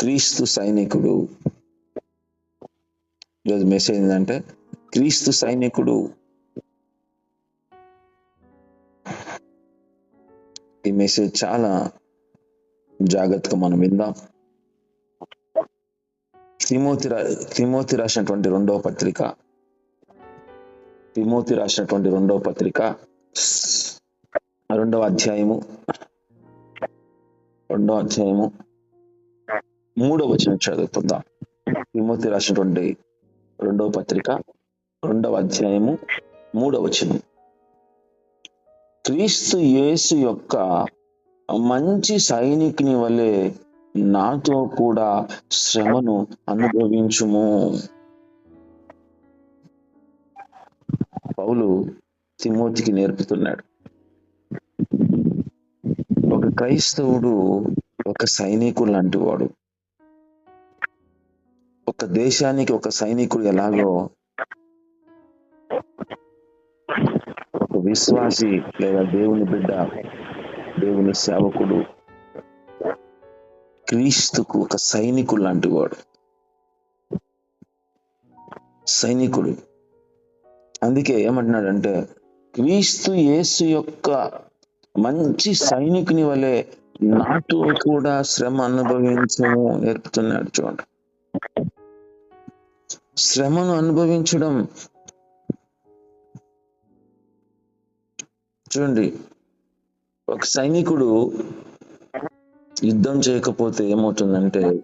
క్రీస్తు సైనికుడు. ఈరోజు మెసేజ్ ఏంటంటే క్రీస్తు సైనికుడు. ఈ మెసేజ్ చాలా జాగ్రత్తగా మనం విందాం. తిమోతి రా తిమోతి రాసినటువంటి రెండవ పత్రిక. తిమోతి రాసినటువంటి రెండవ పత్రిక. రెండవ అధ్యాయము. రెండవ అధ్యాయము. మూడో వచనం చదువుకుందాం. తిమోతి రాసినటువంటి రెండవ పత్రిక రెండవ అధ్యాయము మూడవ వచనం. క్రీస్తు యేసు యొక్క మంచి సైనికుని వలె నాతో కూడా శ్రమను అనుభవించుము. పౌలు తిమోతికి నేర్పుతున్నాడు. ఒక క్రైస్తవుడు ఒక సైనికుడు లాంటి వాడు. ఒక దేశానికి ఒక సైనికుడు ఎలాగో ఒక విశ్వాసి లేదా దేవుని బిడ్డ దేవుని సేవకుడు క్రీస్తుకు ఒక సైనికుడు లాంటి వాడు. సైనికుడు. అందుకే ఏమంటున్నాడంటే క్రీస్తు యేసు యొక్క మంచి సైనికుని వలె నాటు కూడా శ్రమ అనుభవించము నేర్పుతున్నాడు చూడండి. శ్రమను అనుభవించడం. చూడండి ఒక సైనికుడు యుద్ధం చేయకపోతే ఏమవుతుందంటే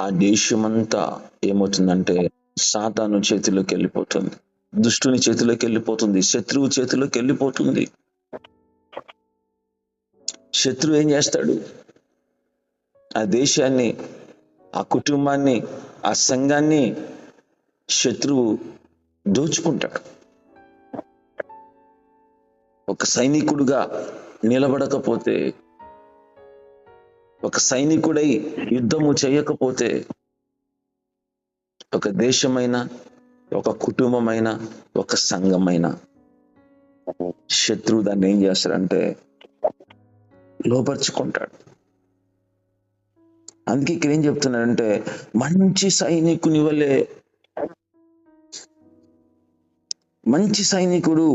ఆ దేశమంతా ఏమవుతుందంటే సాతాను చేతిలోకి వెళ్ళిపోతుంది. దుష్టుని చేతిలోకి వెళ్ళిపోతుంది. శత్రువు చేతిలోకి వెళ్ళిపోతుంది. శత్రువు ఏం చేస్తాడు? ఆ దేశాన్ని ఆ కుటుంబాన్ని ఆ సంఘాన్ని శత్రువు దోచుకుంటాడు. ఒక సైనికుడుగా నిలబడకపోతే ఒక సైనికుడై యుద్ధము చేయకపోతే ఒక దేశమైన ఒక కుటుంబమైన ఒక సంఘమైన శత్రువు దాన్ని ఏం చేస్తాడంటే లోపరుచుకుంటాడు. అందుకే ఇక్కడ ఏం చెప్తున్నాడంటే మంచి సైనికుని వల్లే మంచి సైనికుడు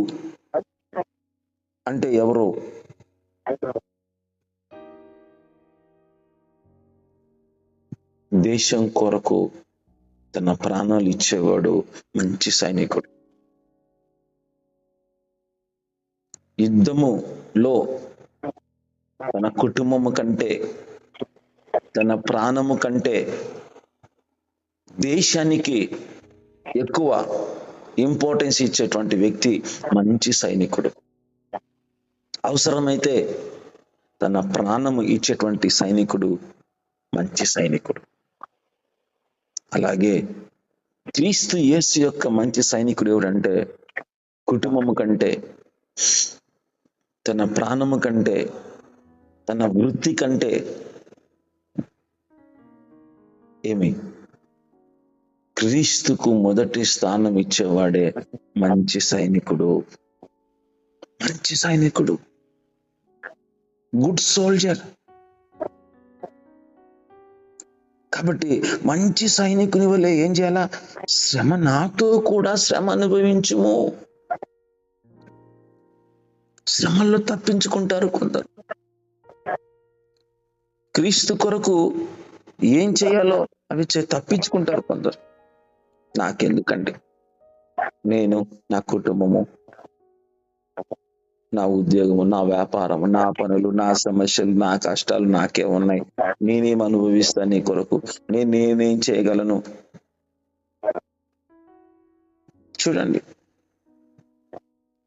అంటే ఎవరు? దేశం కొరకు తన ప్రాణాలు ఇచ్చేవాడు మంచి సైనికుడు. యుద్ధములో తన కుటుంబము కంటే తన ప్రాణము కంటే దేశానికి ఎక్కువ ఇంపార్టెన్స్ ఇచ్చేటువంటి వ్యక్తి మంచి సైనికుడు. అవసరమైతే తన ప్రాణము ఇచ్చేటువంటి సైనికుడు మంచి సైనికుడు. అలాగే క్రీస్తు యేసు యొక్క మంచి సైనికుడు ఎవడంటే కుటుంబము కంటే తన ప్రాణము కంటే తన వృత్తి కంటే ఏమి? క్రీస్తుకు మొదటి స్థానం ఇచ్చేవాడే మంచి సైనికుడు. మంచి సైనికుడు. Good soldier. కాబట్టి మంచి సైనికుని వల్లే ఏం చేయాలా? శ్రమ నాతో కూడా శ్రమ అనుభవించుము. శ్రమల్లో తప్పించుకుంటారు కొందరు. క్రీస్తు కొరకు ఏం చేయాలో అవి తప్పించుకుంటారు కొందరు. నాకెందుకండి? నేను నా కుటుంబము నా ఉద్యోగము నా వ్యాపారము నా పనులు నా సమస్యలు నా కష్టాలు నాకే ఉన్నాయి. నేనేం అనుభవిస్తా నీ కొరకు? నేను నేనేం చేయగలను? చూడండి.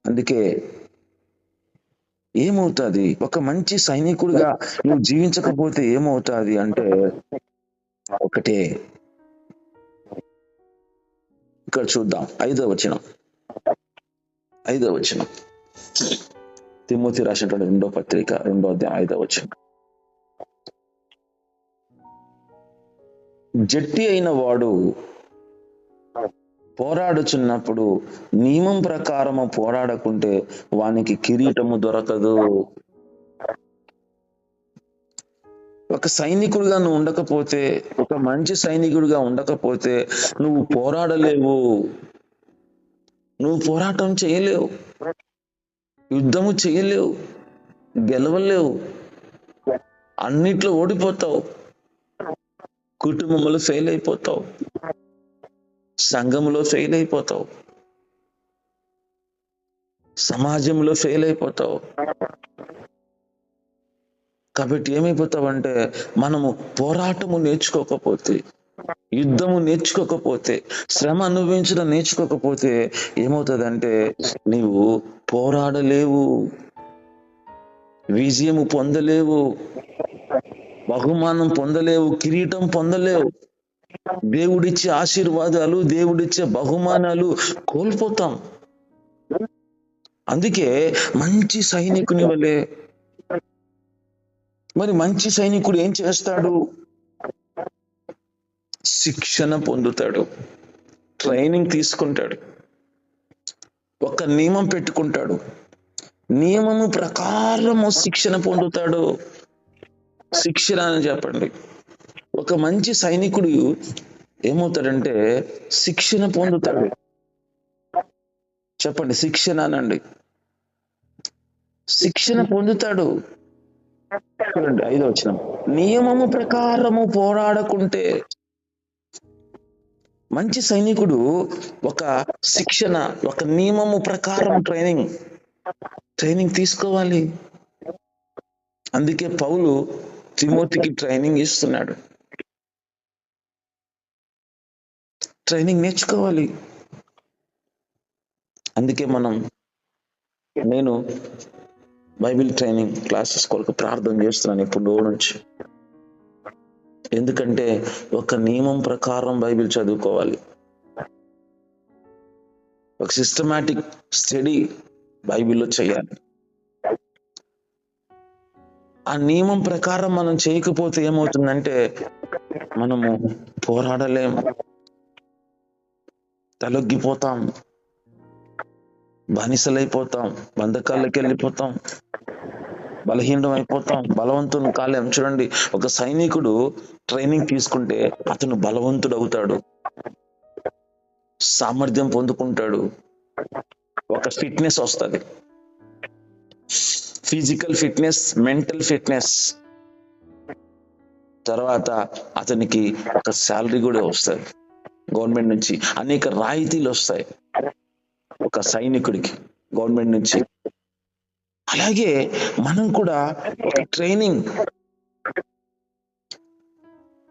అందుకే ఏమవుతుంది? ఒక మంచి సైనికుడిగా నువ్వు జీవించకపోతే ఏమవుతుంది అంటే ఒకటే. ఇక్కడ చూద్దాం. ఐదో వచనం. ఐదో వచనం. తిమ్మతి రాసినటువంటి రెండో పత్రిక రెండో అధ్యాయం ఐదో వచనం. జట్టి అయిన వాడు పోరాడుచున్నప్పుడు నియమం ప్రకారము పోరాడకుంటే వానికి కిరీటము దొరకదు. ఒక సైనికుడుగా నువ్వు ఉండకపోతే ఒక మంచి సైనికుడిగా ఉండకపోతే నువ్వు పోరాడలేవు. నువ్వు పోరాటం చేయలేవు. యుద్ధము చేయలేవు. గెలవలేవు. అన్నిట్లో ఓడిపోతావు. కుటుంబంలో ఫెయిల్ అయిపోతావు. సంఘంలో ఫెయిల్ అయిపోతావు. సమాజంలో ఫెయిల్ అయిపోతావు. కాబట్టి ఏమైపోతావంటే మనము పోరాటము నేర్చుకోకపోతే యుద్ధము నేర్చుకోకపోతే శ్రమ అనుభవించడం నేర్చుకోకపోతే ఏమవుతుందంటే నీవు పోరాడలేవు విజయము పొందలేవు బహుమానం పొందలేవు కిరీటం పొందలేవు. దేవుడిచ్చే ఆశీర్వాదాలు దేవుడిచ్చే బహుమానాలు కోల్పోతాం. అందుకే మంచి సైనికుని వలే మరి మంచి సైనికుడు ఏం చేస్తాడు? శిక్షణ పొందుతాడు. ట్రైనింగ్ తీసుకుంటాడు. ఒక నియమం పెట్టుకుంటాడు. నియమము ప్రకారము శిక్షణ పొందుతాడు. శిక్షణ అని చెప్పండి. ఒక మంచి సైనికుడు ఏమవుతాడంటే శిక్షణ పొందుతాడు. చెప్పండి శిక్షణ అనండి. శిక్షణ పొందుతాడు. చూడండి ఐదో వచ్చిన నియమము ప్రకారము పోరాడకుంటే మంచి సైనికుడు ఒక శిక్షణ ఒక నియమము ప్రకారం ట్రైనింగ్ ట్రైనింగ్ తీసుకోవాలి. అందుకే పౌలు తిమోతికి ట్రైనింగ్ ఇస్తున్నాడు. ట్రైనింగ్ నేర్చుకోవాలి. అందుకే మనం నేను బైబిల్ ట్రైనింగ్ క్లాసెస్ కొరకు ప్రార్థన చేస్తున్నాను ఇప్పుడు నుంచి. ఎందుకంటే ఒక నియమం ప్రకారం బైబిల్ చదువుకోవాలి. ఒక సిస్టమాటిక్ స్టడీ బైబిల్లో చేయాలి. ఆ నియమం ప్రకారం మనం చేయకపోతే ఏమవుతుందంటే మనము పోరాడలేం తలొగ్గిపోతాం. బానిసలైపోతాం బంధకాల్లోకి వెళ్ళిపోతాం బలహీనం అయిపోతాం బలవంతుని కాలేం. చూడండి ఒక సైనికుడు ట్రైనింగ్ తీసుకుంటే అతను బలవంతుడు అవుతాడు సామర్థ్యం పొందుకుంటాడు. ఒక ఫిట్నెస్ వస్తుంది. Physical fitness mental fitness. తర్వాత అతనికి ఒక శాలరీ కూడా వస్తుంది. గవర్నమెంట్ నుంచి అనేక రాయితీలు వస్తాయి. ఒక సైనికుడికి గవర్నమెంట్ నుంచి. అలాగే మనం కూడా ఒక ట్రైనింగ్.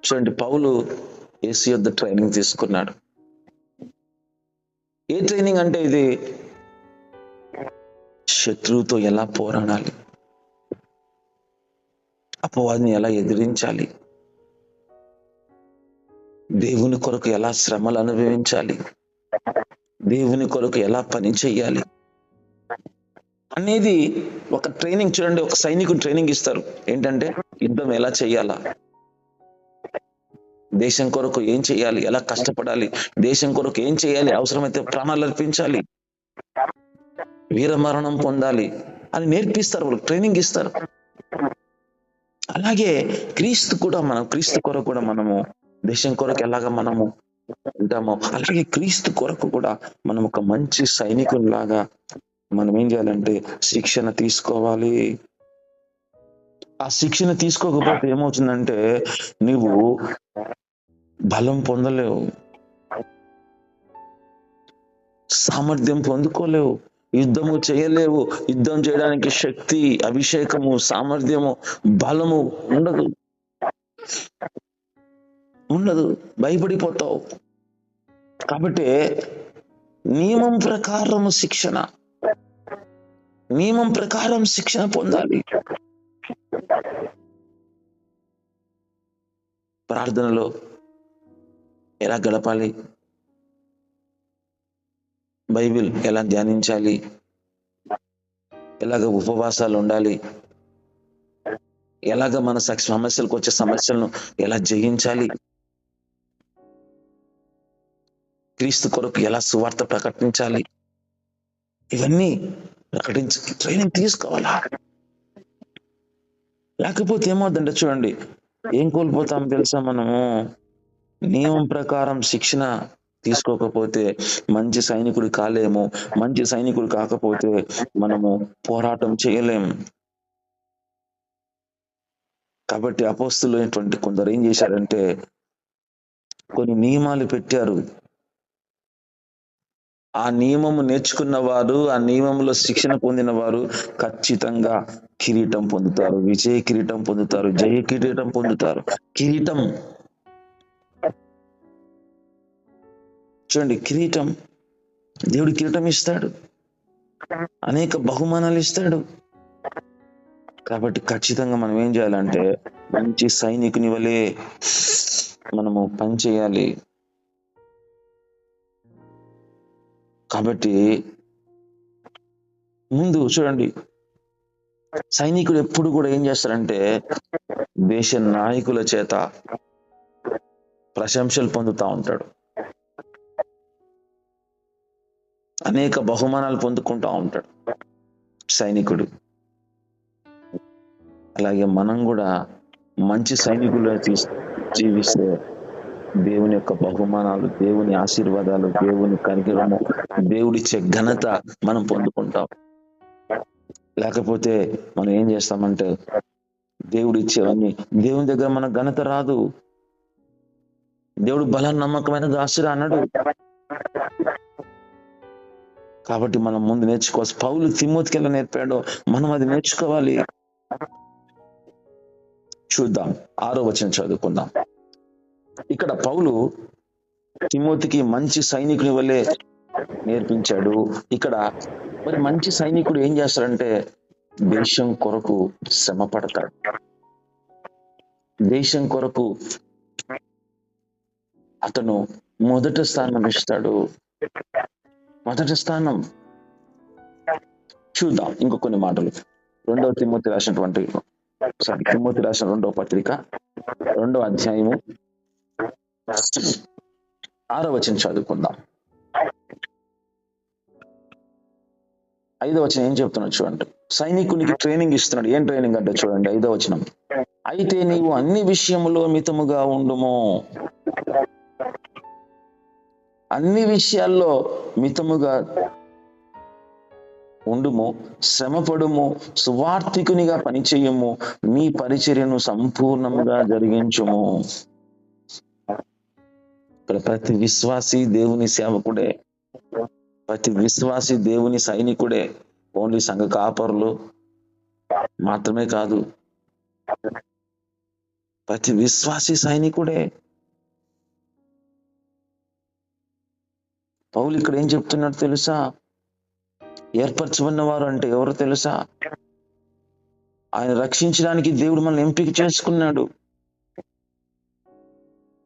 చూడండి పౌలు ఏసీ యొద్ద ట్రైనింగ్ తీసుకున్నాడు. ఏ ట్రైనింగ్ అంటే ఇది? శత్రువుతో ఎలా పోరాడాలి? అపవాదిని ఎలా ఎదిరించాలి? దేవుని కొరకు ఎలా శ్రమలు అనుభవించాలి? దేవుని కొరకు ఎలా పని చేయాలి అనేది ఒక ట్రైనింగ్ చూడండి ఒక సైనికుడు ట్రైనింగ్ ఇస్తారు. ఏంటంటే యుద్ధం ఎలా చేయాలా దేశం కొరకు ఏం చేయాలి ఎలా కష్టపడాలి? దేశం కొరకు ఏం చేయాలి అవసరమైతే ప్రాణాలు అర్పించాలి. వీరమరణం పొందాలి. అని నేర్పిస్తారు వాళ్ళు ట్రైనింగ్ ఇస్తారు. అలాగే క్రీస్తు కూడా మనం క్రీస్తు కొరకు కూడా మనము దేశం కొరకు ఎలాగ మనము ఉంటామో అలాగే క్రీస్తు కొరకు కూడా మనం ఒక మంచి సైనికునిలాగా మనం ఏం చేయాలంటే శిక్షణ తీసుకోవాలి. ఆ శిక్షణ తీసుకోకపోతే ఏమవుతుందంటే నువ్వు బలం పొందలేవు. సామర్థ్యం పొందుకోలేవు. యుద్ధము చేయలేవు. యుద్ధం చేయడానికి శక్తి అభిషేకము సామర్థ్యము బలము ఉండదు. ఉండదు. భయపడిపోతావు. కాబట్టి నియమం ప్రకారం శిక్షణ. నియమం ప్రకారం శిక్షణ పొందాలి. ప్రార్థనలో ఎలా గడపాలి? బైబిల్ ఎలా ధ్యానించాలి? ఎలాగ ఉపవాసాలు ఉండాలి? ఎలాగ మన సమస్యలకు వచ్చే సమస్యలను ఎలా జయించాలి? క్రీస్తు కొరకు ఎలా సువార్త ప్రకటించాలి? ఇవన్నీ ప్రకటించ ట్రైనింగ్ తీసుకోవాలా? లేకపోతే ఏమవుతుందంటే చూడండి. ఏం కోల్పోతాం తెలుసా మనము? నియమం ప్రకారం శిక్షణ తీసుకోకపోతే మంచి సైనికుడు కాలేము. మంచి సైనికుడు కాకపోతే మనము పోరాటం చేయలేము కాబట్టి అపోస్తులు అయినటువంటి కొందరు ఏం చేశారంటే కొన్ని నియమాలు పెట్టారు. ఆ నియమము నేర్చుకున్న వారు ఆ నియమంలో శిక్షణ పొందిన వారు ఖచ్చితంగా కిరీటం పొందుతారు. విజయ కిరీటం పొందుతారు. జయ కిరీటం పొందుతారు. కిరీటం. చూడండి కిరీటం. దేవుడు కిరీటం ఇస్తాడు. అనేక బహుమానాలు ఇస్తాడు. కాబట్టి ఖచ్చితంగా మనం ఏం చేయాలంటే మంచి సైనికుని వలె మనము పని చేయాలి. కాబట్టి ముందు చూడండి. సైనికుడు ఎప్పుడు కూడా ఏం చేస్తారంటే దేశ నాయకుల చేత ప్రశంసలు పొందుతా ఉంటాడు. అనేక బహుమానాలు పొందుకుంటా ఉంటాడు సైనికుడు. అలాగే మనం కూడా మంచి సైనికులు జీవిస్తే దేవుని యొక్క బహుమానాలు దేవుని ఆశీర్వాదాలు దేవుని కనికరము దేవుడిచ్చే ఘనత మనం పొందుకుంటాం. లేకపోతే మనం ఏం చేస్తామంటే దేవుడు ఇచ్చేవన్నీ దేవుని దగ్గర మన ఘనత రాదు. దేవుడు బల నమ్మకమైన దాసుడు అన్నాడు. కాబట్టి మనం ముందు నేర్చుకోవచ్చు పౌలు తిమ్మోతికి ఎలా నేర్పాడో మనం అది నేర్చుకోవాలి. చూద్దాం ఆరో వచనం చదువుకుందాం. ఇక్కడ పౌలు తిమోతికి మంచి సైనికుని వల్లే నేర్పించాడు. ఇక్కడ మరి మంచి సైనికుడు ఏం చేస్తాడంటే దేశం కొరకు శ్రమ పడతాడు. దేశం కొరకు అతను మొదటి స్థానం ఇస్తాడు. మొదటి స్థానం చూద్దాం ఇంకో కొన్ని మాటలు. రెండవ తిమ్మోతి రాసినటువంటి సారీ తిమ్మోతి రాసిన రెండవ పత్రిక రెండవ అధ్యాయము ఆరో వచనం చదువుకుందాం. ఐదో వచనం ఏం చెప్తున్నాడు చూడండి. సైనికునికి ట్రైనింగ్ ఇస్తున్నాడు. ఏం ట్రైనింగ్ అంటే చూడండి ఐదో వచనం అయితే నీవు అన్ని విషయములో మితముగా ఉండుము. అన్ని విషయాల్లో మితముగా ఉండుము శ్రమపడుము సువార్థికునిగా పనిచేయము నీ పరిచర్యను సంపూర్ణముగా జరిగించుము. ప్రతి విశ్వాసి దేవుని సేవకుడే ప్రతి విశ్వాసి దేవుని సైనికుడే ఓన్లీ సంఘ కాపరులు మాత్రమే కాదు ప్రతి విశ్వాసి సైనికుడే. పౌలు ఇక్కడ ఏం చెప్తున్నాడు తెలుసా? ఏర్పరచబడిన వారు అంటే ఎవరు తెలుసా? ఆయన రక్షించడానికి దేవుడు మనల్ని ఎంపిక చేసుకున్నాడు.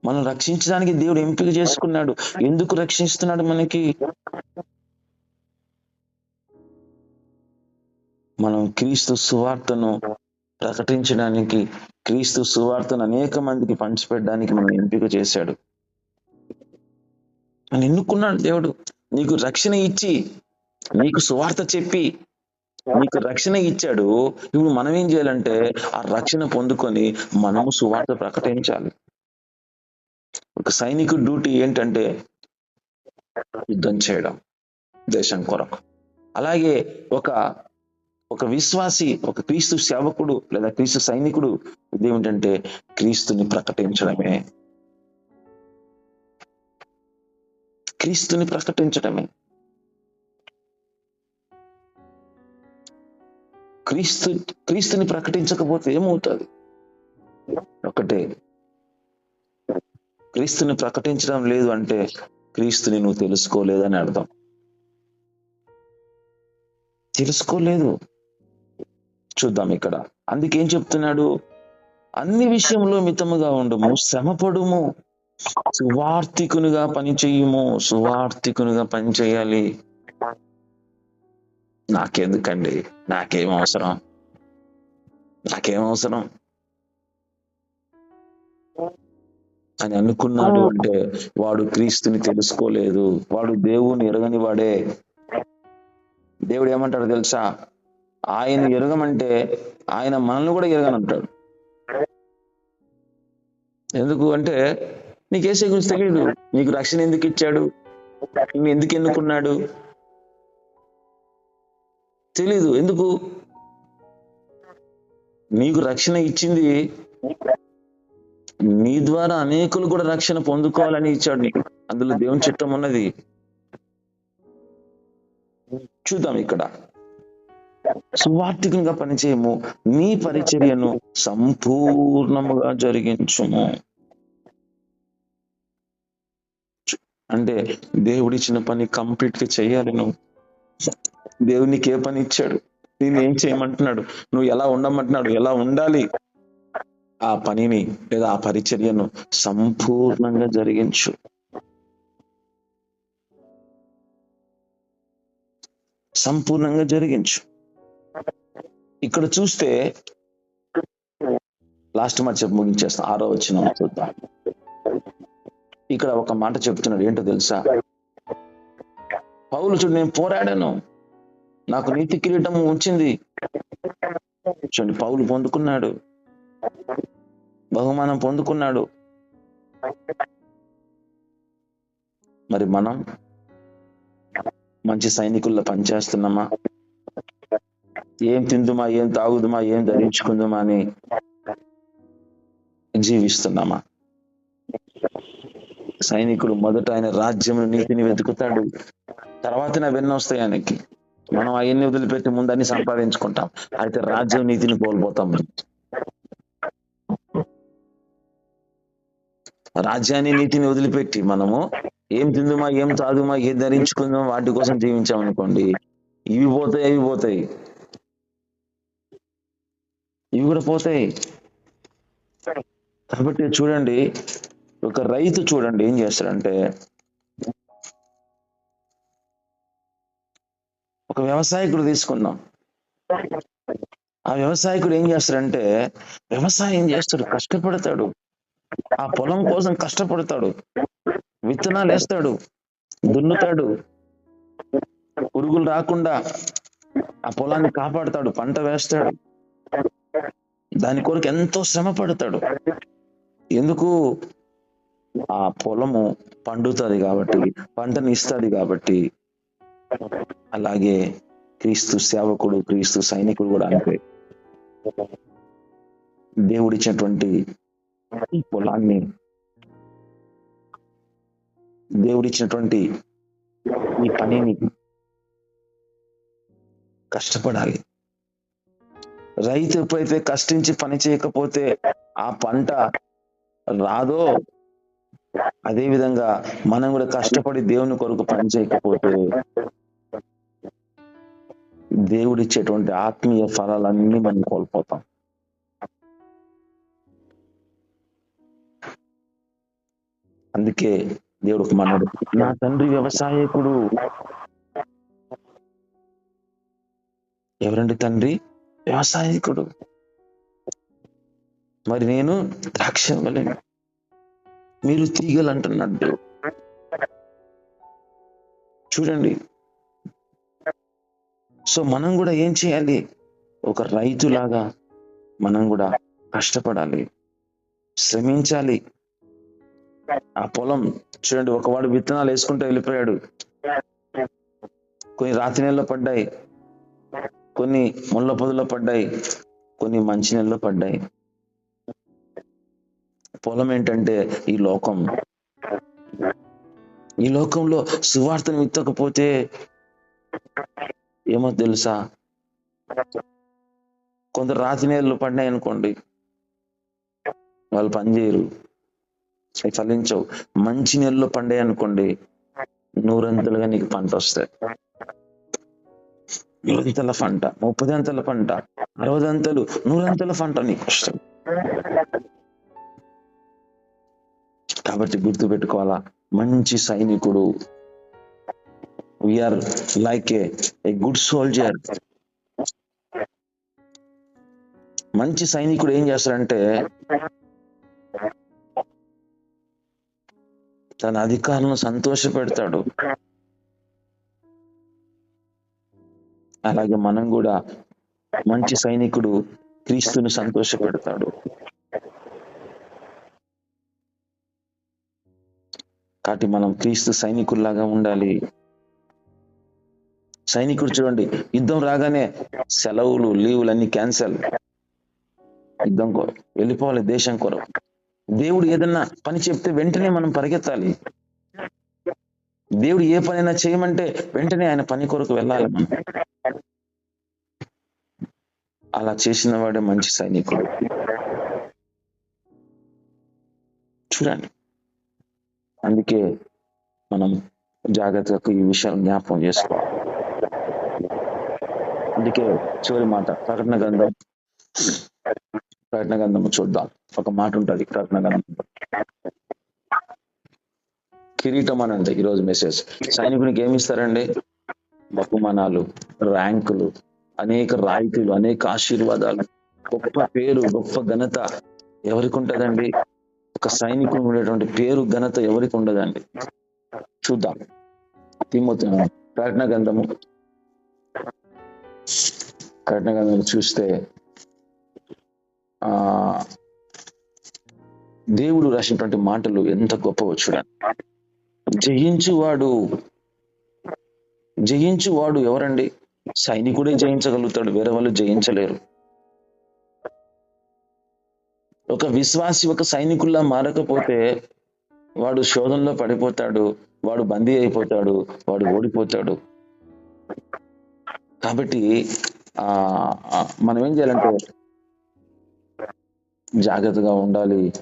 మనం రక్షించడానికి దేవుడు ఎంపిక చేసుకున్నాడు. ఎందుకు రక్షిస్తున్నాడు మనకి? మనం క్రీస్తు సువార్తను ప్రకటించడానికి క్రీస్తు సువార్తను అనేక మందికి పంచిపెట్టడానికి మనం ఎంపిక చేశాడు. మనం ఎన్నుకున్నాడు దేవుడు. నీకు రక్షణ ఇచ్చి నీకు సువార్త చెప్పి నీకు రక్షణ ఇచ్చాడు. ఇప్పుడు మనం ఏం చేయాలంటే ఆ రక్షణ పొందుకొని మనము సువార్త ప్రకటించాలి. ఒక సైనికు డ్యూటీ ఏంటంటే యుద్ధం చేయడం దేశం కొరకు. అలాగే ఒక ఒక విశ్వాసి ఒక క్రీస్తు సేవకుడు లేదా క్రీస్తు సైనికుడు ఇదేమిటంటే క్రీస్తుని ప్రకటించడమే. క్రీస్తుని ప్రకటించడమే. క్రీస్తు క్రీస్తుని ప్రకటించకపోతే ఏమవుతుంది? ఒకటే క్రీస్తుని ప్రకటించడం లేదు అంటే క్రీస్తుని నువ్వు తెలుసుకోలేదని అర్థం. తెలుసుకోలేదు. చూద్దాం ఇక్కడ. అందుకేం చెప్తున్నాడు? అన్ని విషయంలో మితముగా ఉండము శ్రమపడుము సువార్థికునిగా పని సువార్థికునిగా పని చేయాలి నాకెందుకండి? నాకేం అవసరం? నాకేం అవసరం? అని అనుకున్నాడు అంటే వాడు క్రీస్తుని తెలుసుకోలేదు. వాడు దేవుని ఎరగని వాడే. దేవుడు ఏమంటాడు తెలుసా? ఆయన ఎరగమంటే ఆయన మనల్ని కూడా ఎరగనంటాడు. ఎందుకు అంటే నీకు ఏసే గురించి తెలియదు నీకు రక్షణ ఎందుకు ఇచ్చాడు? నిన్ను ఎందుకు ఎన్నుకున్నాడు? తెలీదు. ఎందుకు? నీకు రక్షణ ఇచ్చింది నీ ద్వారా అనేకులు కూడా రక్షణ పొందుకోవాలని ఇచ్చాడు నీకు. అందులో దేవుని చిత్తం ఉన్నది. చూద్దాం ఇక్కడ. సువార్థికంగా పనిచేయము. నీ పరిచర్యను సంపూర్ణముగా జరిగించుము. అంటే దేవుడిచ్చిన పని కంప్లీట్గా చేయాలి నువ్వు. దేవునికి ఏ పని ఇచ్చాడు? నేను ఏం చేయమంటున్నాడు? నువ్వు ఎలా ఉండమంటున్నాడు? ఎలా ఉండాలి? ఆ పనిని లేదా ఆ పరిచర్యను సంపూర్ణంగా జరిగించు. సంపూర్ణంగా జరిగించు. ఇక్కడ చూస్తే లాస్ట్ మాట చెప్పి ముగించేస్తాం. ఆరో వచ్చిన చూద్దాం. ఇక్కడ ఒక మాట చెప్తున్నాడు ఏంటో తెలుసా? పౌలు చూడు నేను పోరాడాను. నాకు నీతి కిరీటం వచ్చింది చూడండి పౌలు పొందుకున్నాడు. బహుమానం పొందుకున్నాడు. మరి మనం మంచి సైనికుల్లో పనిచేస్తున్నామా? ఏం తిందుమా ఏం తాగుదుమా ఏం ధరించుకుందుమా అని జీవిస్తున్నామా? సైనికుడు మొదట ఆయన రాజ్యం నీతిని వెతుకుతాడు. తర్వాత అవన్నీ వస్తాయి ఆయనకి. మనం అవన్నీ వదిలిపెట్టి ముందని సంపాదించుకుంటాం. అయితే రాజ్యం నీతిని కోల్పోతాం. రాజ్యాన్ని నీతిని వదిలిపెట్టి మనము ఏం తిందుమా ఏం తాగుమా ఏం ధరించుకుందామా వాటి కోసం జీవించాం అనుకోండి ఇవి పోతాయి అవి పోతాయి. ఇవి కూడా పోతాయి. కాబట్టి చూడండి ఒక రైతు చూడండి ఏం చేస్తాడంటే ఒక వ్యవసాయకుడు తీసుకుందాం. ఆ వ్యవసాయకుడు ఏం చేస్తాడంటే వ్యవసాయం చేస్తాడు కష్టపడతాడు. ఆ పొలం కోసం కష్టపడతాడు. విత్తనాలు వేస్తాడు. దున్నుతాడు. పురుగులు రాకుండా ఆ పొలాన్ని కాపాడుతాడు. పంట వేస్తాడు. దాని కొరకు ఎంతో శ్రమ పడతాడు. ఎందుకు? ఆ పొలము పండుతుంది కాబట్టి పంటని ఇస్తుంది కాబట్టి అలాగే క్రీస్తు సేవకుడు క్రీస్తు సైనికుడు కూడా అంతే. దేవుడిచ్చినటువంటి ఈ పొలాన్ని దేవుడిచ్చినటువంటి ఈ పనిని కష్టపడాలి. రైతు ఎప్పుడైతే కష్టించి పని చేయకపోతే ఆ పంట రాదో? అదే విధంగా మనం కూడా కష్టపడి దేవుని కొరకు పని చేయకపోతే దేవుడిచ్చేటువంటి ఆత్మీయ ఫలాలన్నీ మనం కోల్పోతాం. అందుకే దేవుడు ఒక మనడు నా తండ్రి వ్యవసాయకుడు. ఎవరండి తండ్రి? వ్యవసాయకుడు. మరి నేను ద్రాక్ష వలెను మీరు తీగలు అంటున్నాడు చూడండి. సో మనం కూడా ఏం చేయాలి? ఒక రైతులాగా మనం కూడా కష్టపడాలి. శ్రమించాలి. ఆ పొలం చూడండి ఒకవాడు విత్తనాలు వేసుకుంటూ వెళ్ళిపోయాడు. కొన్ని రాతి నెలలో పడ్డాయి. కొన్ని ముళ్ళ పొదలో పడ్డాయి. కొన్ని మంచి నెలలో పడ్డాయి. పొలం ఏంటంటే ఈ లోకం. ఈ లోకంలో సువార్తను విత్తకపోతే ఏమో తెలుసా? కొందరు రాతి నీళ్ళు పడినాయి అనుకోండి వాళ్ళు పనిచేయరు అవి ఫలించవు మంచి నెలలో పండే అనుకోండి నూరంతలుగా నీకు పంట వస్తాయి. నూరంతల పంట ముప్పదంతల పంట అరవదంతలు నూరంతల పంట నీకు వస్తాయి. కాబట్టి గుర్తు పెట్టుకోవాలా మంచి సైనికుడు. We are like a a good soldier. మంచి సైనికుడు ఏం చేస్తాడంటే తన అధికారులను సంతోష పెడతాడు అలాగే మనం కూడా మంచి సైనికుడు క్రీస్తుని సంతోష పెడతాడు కాబట్టి మనం క్రీస్తు సైనికుల్లాగా ఉండాలి. సైనికుడు చూడండి యుద్ధం రాగానే సెలవులు లీవులు అన్ని క్యాన్సల్. యుద్ధం కొర వెళ్ళిపోవాలి దేశం కొరకు. దేవుడు ఏదన్నా పని చెప్తే వెంటనే మనం పరిగెత్తాలి. దేవుడు ఏ పనైనా చేయమంటే వెంటనే ఆయన పని కొరకు వెళ్ళాలి మనం. అలా చేసిన వాడే మంచి సైనికుడు. చూడండి. అందుకే మనం జాగ్రత్తగా ఈ విషయాలు జ్ఞాపకం చేసుకోవాలి. అందుకే చివరి మాట ప్రకటన గ్రంథం ప్రకటన గంధము చూద్దాం. ఒక మాట ఉంటుంది ప్రకటన గంధం కిరీటం అని అంటే ఈరోజు మెసేజ్ సైనికునికి ఏమి ఇస్తారండి? బహుమానాలు ర్యాంకులు అనేక రాయితీలు అనేక ఆశీర్వాదాలు. గొప్ప పేరు గొప్ప ఘనత ఎవరికి ఉంటదండి? ఒక సైనికుడు ఉండేటువంటి పేరు ఘనత ఎవరికి ఉండదండి? చూద్దాం. తిమ్మతు ప్రకటన గంధము ప్రకటన చూస్తే దేవుడు రాసినటువంటి మాటలు ఎంత గొప్పవో చూడండి. జయించువాడు జయించువాడు ఎవరండి? సైనికుడే జయించగలుగుతాడు వేరే వాళ్ళు జయించలేరు. ఒక విశ్వాసి ఒక సైనికుల్లా మారకపోతే వాడు శోధనలో పడిపోతాడు వాడు బందీ అయిపోతాడు వాడు ఓడిపోతాడు. కాబట్టి ఆ, మనం ఏం చేయాలంటే జాగ్రత్తగా ఉండాలి.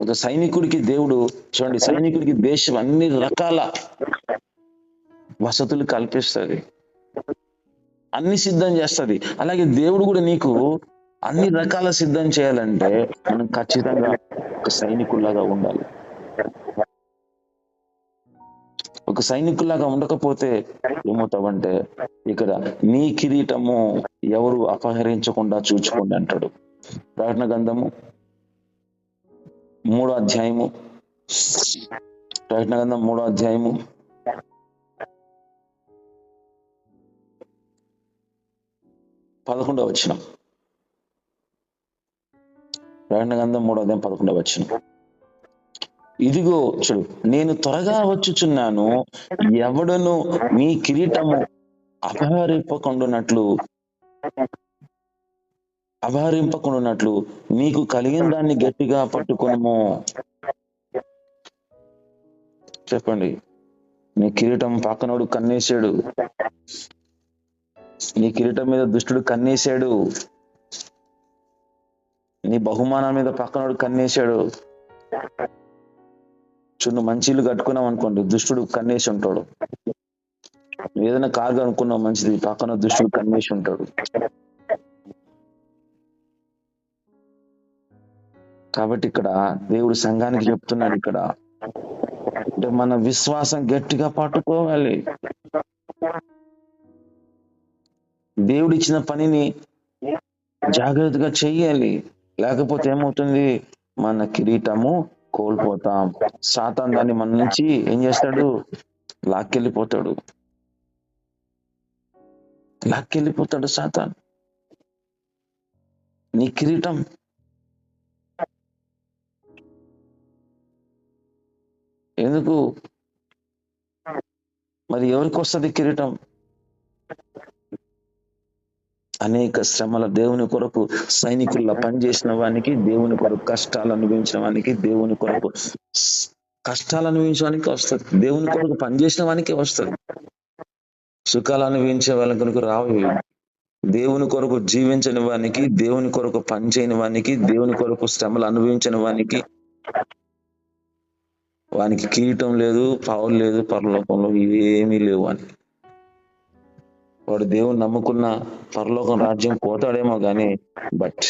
ఒక సైనికుడికి దేవుడు చూడండి సైనికుడికి దేశం అన్ని రకాల వసతులు కల్పిస్తుంది. అన్ని సిద్ధం చేస్తది. అలాగే దేవుడు కూడా నీకు అన్ని రకాల సిద్ధం చేయాలంటే మనం ఖచ్చితంగా ఒక సైనికుల్లాగా ఉండాలి. ఒక సైనికులాగా ఉండకపోతే ఏమవుతావంటే ఇక్కడ నీ కిరీటము ఎవరు అపహరించకుండా చూచుకోండి అంటాడు. ప్రకటన గంధము మూడో అధ్యాయము. ప్రకటన గంధం మూడో అధ్యాయము. పదకొండవ వచ్చిన ప్రకటన గంధం మూడో అధ్యాయం పదకొండవ వచ్చిన ఇదిగో చూడు నేను త్వరగా వచ్చుచున్నాను. ఎవడను మీ కిరీటము అపహరింపకుండానట్లు అపహరింపకుండానట్లు నీకు కలిగిన దాన్ని గట్టిగా పట్టుకొనుము. చెప్పండి నీ కిరీటం పక్కనోడు కన్నేశాడు. నీ కిరీటం మీద దుష్టుడు కన్నేశాడు. నీ బహుమానం మీద పక్కనోడు కన్నేశాడు. చూడు మంచి ఇల్లు కట్టుకున్నాం అనుకోండి దుష్టుడు కన్నేసి ఉంటాడు. ఏదైనా కారు అనుకున్నావు మంచిది పక్కన దుష్టుడు కన్నేసి ఉంటాడు. కాబట్టి ఇక్కడ దేవుడు సంఘానికి చెప్తున్నాడు ఇక్కడ. అంటే మన విశ్వాసం గట్టిగా పట్టుకోవాలి. దేవుడు ఇచ్చిన పనిని జాగ్రత్తగా చెయ్యాలి. లేకపోతే ఏమవుతుంది? మన కిరీటము కోల్పోతాం. సాతాన్ దాన్ని మన నుంచి ఏం చేస్తాడు? లాక్కెళ్ళిపోతాడు. లాక్కెళ్ళిపోతాడు సాతాన్. నీ కిరీటం. ఎందుకు? మరి ఎవరికి వస్తుంది కిరీటం? అనేక శ్రమల దేవుని కొరకు సైనికుల్లా పనిచేసిన వానికి దేవుని కొరకు కష్టాలు అనుభవించిన వానికి దేవుని కొరకు కష్టాలు అనుభవించడానికి వస్తుంది. దేవుని కొరకు పనిచేసిన వానికి వస్తుంది. సుఖాలు అనుభవించే వాళ్ళ కొరకు రావు. దేవుని కొరకు జీవించని వానికి దేవుని కొరకు పనిచేయని వానికి దేవుని కొరకు శ్రమలు అనుభవించిన వానికి వానికి కిరీటం లేదు పావులు లేదు పరలోకంలో ఇవేమీ లేవు అని వాడు దేవుని నమ్ముకున్న పరలోకం రాజ్యం పోతాడేమో గాని బట్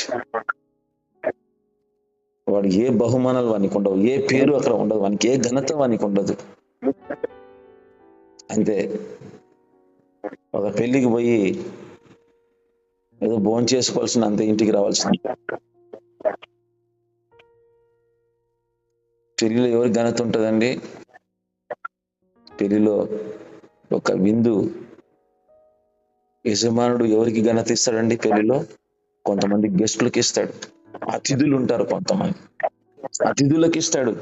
వాడు ఏ బహుమానాలు వానికి ఉండవు ఏ పేరు అక్కడ ఉండదు వానికి ఏ ఘనత వానికి ఉండదు. అంతే. ఒక పెళ్ళికి పోయి ఏదో భోజనం చేసుకోవాల్సిన అంత ఇంటికి రావాల్సింది పెళ్ళిలో ఎవరి ఘనత ఉంటుందండి? పెళ్ళిలో ఒక విందు యజమానుడు ఎవరికి ఘనత ఇస్తాడండి పెళ్ళిలో కొంతమంది గెస్ట్లకు ఇస్తాడు. అతిథులు ఉంటారు కొంతమంది. అతిథులకు ఇస్తాడు.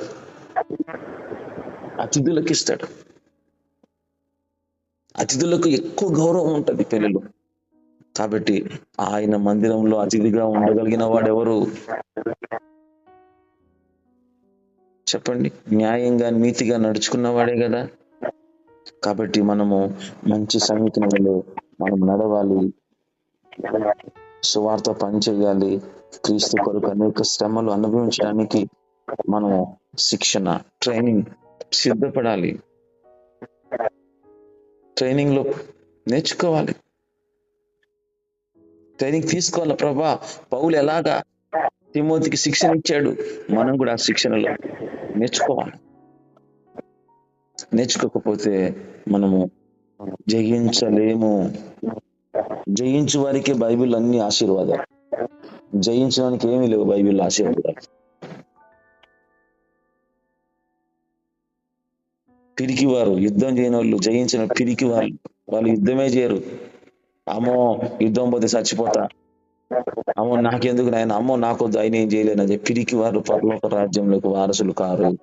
అతిథులకు ఇస్తాడు. అతిథులకు ఎక్కువ గౌరవం ఉంటది పెళ్ళిలో కాబట్టి ఆయన మందిరంలో అతిథిగా ఉండగలిగిన వాడెవరు? చెప్పండి. న్యాయంగా నీతిగా నడుచుకున్న వాడే కదా. కాబట్టి మనము మంచి సంగీతంలో మనం నడవాలి. సువార్త పనిచేయాలి క్రీస్తు కొరకు అనేక శ్రమలు అనుభవించడానికి మనం శిక్షణ ట్రైనింగ్ సిద్ధపడాలి. ట్రైనింగ్లో నేర్చుకోవాలి. ట్రైనింగ్ తీసుకోవాలి? ప్రభా పౌలు ఎలాగా తిమోతికి శిక్షణ ఇచ్చాడు? మనం కూడా ఆ శిక్షణలో నేర్చుకోవాలి. నేర్చుకోకపోతే మనము జయించలేము. జయించు వారికి బైబిల్ అన్ని ఆశీర్వాదాలు. జయించడానికి ఏమీ లేవు బైబిల్ ఆశీర్వాదాలు. పిరికి వారు యుద్ధం చేయని వాళ్ళు జయించిన పిరికి వాళ్ళు వాళ్ళు యుద్ధమే చేయరు. అమ్మో యుద్ధం పోతే చచ్చిపోతా. అమ్మో నాకెందుకు నాయన? అమ్మో నాకొద్దు ఆయన ఏం చేయలేనని పిరికి వారు పరలోక రాజ్యంలోకి వారసులు కారు.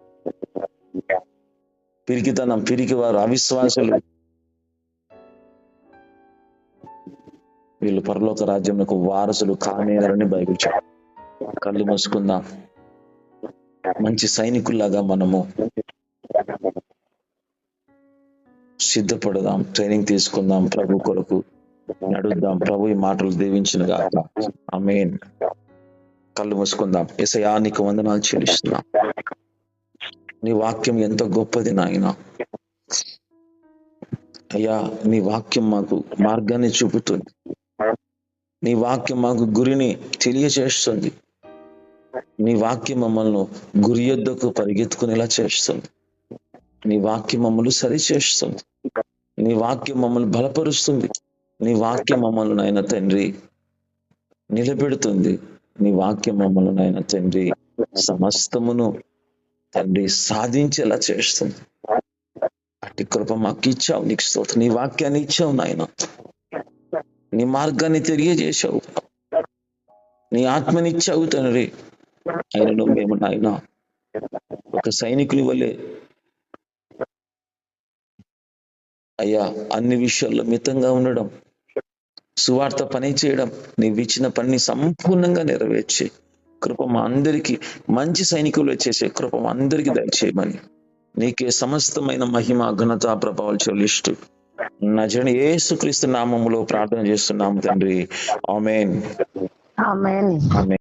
పిరికితనం పిరికి వారు అవిశ్వాసులు. వీళ్ళు పరలోక రాజ్యంలో వారసులు కానేరని బైబిల్ కళ్ళు మూసుకుందాం. మంచి సైనికుల్లాగా మనము సిద్ధపడదాం ట్రైనింగ్ తీసుకుందాం ప్రభు కొరకు నడుద్దాం. ప్రభు ఈ మాటలు దీవించిన గాక. అమేన్ కళ్ళు మూసుకుందాం. ఎసయా నీకు వందనాలు చెల్లిస్తున్నాం. నీ వాక్యం ఎంత గొప్పది నాయన. అయ్యా నీ వాక్యం మాకు మార్గాన్ని చూపుతుంది. నీ వాక్యం మాకు గురిని తెలియచేస్తుంది. నీ వాక్యం మమ్మల్ని గురి యొద్దకు పరిగెత్తుకునేలా చేస్తుంది. నీ వాక్యం మమ్మల్ని సరి చేస్తుంది నీ వాక్యం మమ్మల్ని బలపరుస్తుంది. నీ వాక్యం మమ్మల్ని నాయన తండ్రి నిలబెడుతుంది. నీ వాక్యం మమ్మల్ని నాయన తండ్రి సమస్తమును తండ్రి సాధించేలా చేస్తుంది. అట్టి కృప మాకు ఇచ్చావు నీకు స్తోత్రం. నీ వాక్యాన్ని ఇచ్చావు నాయన. నీ మార్గాన్ని తెలియజేశావు. నీ ఆత్మనిచ్చావు తండ్రి. ఆయనను మేము నాయన ఒక సైనికుని వల్లే అయ్యా అన్ని విషయాల్లో మితంగా ఉండడం సువార్త పని చేయడం నీవు ఇచ్చిన పనిని సంపూర్ణంగా నెరవేర్చి కృప మా అందరికి మంచి సైనికులు చేసే కృప మా అందరికి దయచేయమని. నీకే సమస్తమైన మహిమ ఘనత ప్రభావాలు చెల్లిస్తూ నజని యేసుక్రీస్తు నామములో ప్రార్థన చేస్తున్నాము తండ్రి. ఆమెన్.